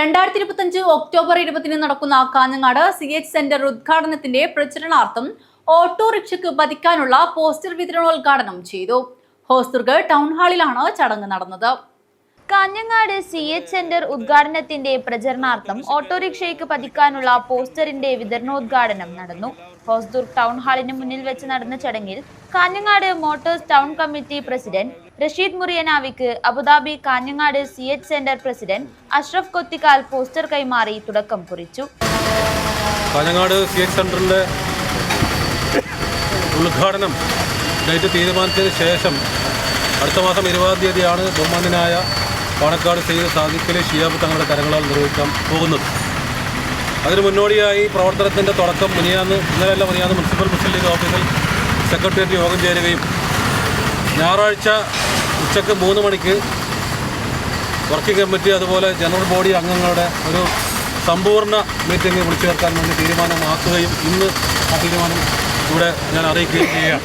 രണ്ടായിരത്തി ഇരുപത്തിയഞ്ച് ഒക്ടോബർ ഇരുപത്തിന് നടക്കുന്ന കാഞ്ഞങ്ങാട് സി എച്ച് സെന്റർ ഉദ്ഘാടനത്തിന്റെ പ്രചരണാർത്ഥം ഓട്ടോറിക്ഷയ്ക്ക് പതിക്കാനുള്ള പോസ്റ്റർ വിതരണോദ്ഘാടനം ചെയ്തു. ഹോസ്ദുർഗ് ടൗൺ ഹാളിലാണ് ചടങ്ങ് നടന്നത്. കാഞ്ഞങ്ങാട് സി എച്ച് സെന്റർ ഉദ്ഘാടനത്തിന്റെ പ്രചരണാർത്ഥം ഓട്ടോറിക്ഷയ്ക്ക് പതിക്കാനുള്ള പോസ്റ്ററിന്റെ വിതരണോദ്ഘാടനം നടന്നു. ഹോസ്ദുർഗ് ടൗൺ ഹാളിന് മുന്നിൽ വെച്ച് നടന്ന ചടങ്ങിൽ Kanhangad motors town committee president Rasheed മുറിയനാവിക്ക് Abu Dhabi Kanhangad C H centre president Ashraf Kothikal poster കൈമാറി തുടക്കം കുറിച്ചു. കാഞ്ഞങ്ങാട് സി എച്ച് സെന്ററിന്റെ ഉദ്ഘാടനം ഡേറ്റ് തീരുമാനിച്ചതിന് ശേഷം അടുത്ത മാസം ഇരുപതാം തീയതിയാണ് ബഹുമാനായ പാണക്കാട് സെയ്ദ് സാദിഖിലെ ഷിയാബ് തങ്ങളുടെ കരങ്ങളാൽ നിർവഹിക്കാൻ പോകുന്നത്. അതിന് മുന്നോടിയായി പ്രവർത്തനത്തിന്റെ തുടക്കം മുനിയാന്ന് ഇന്നലെയല്ല മുനിയാന്ന് മുനിസിപ്പൽ മുസ്ലിം ലീഗ് ഓഫീസിൽ സെക്രട്ടേറിയറ്റ് യോഗം ചേരുകയും ഞായറാഴ്ച ഉച്ചയ്ക്ക് മൂന്ന് മണിക്ക് വർക്കിംഗ് കമ്മിറ്റി അതുപോലെ ജനറൽ ബോഡി അംഗങ്ങളുടെ ഒരു സമ്പൂർണ മീറ്റിംഗ് വിളിച്ചു ചേർക്കാൻ വേണ്ടി തീരുമാനമാക്കുകയും ഇന്ന് ആ തീരുമാനം ഇവിടെ ഞാൻ അറിയിക്കുകയും ചെയ്യുകയാണ്.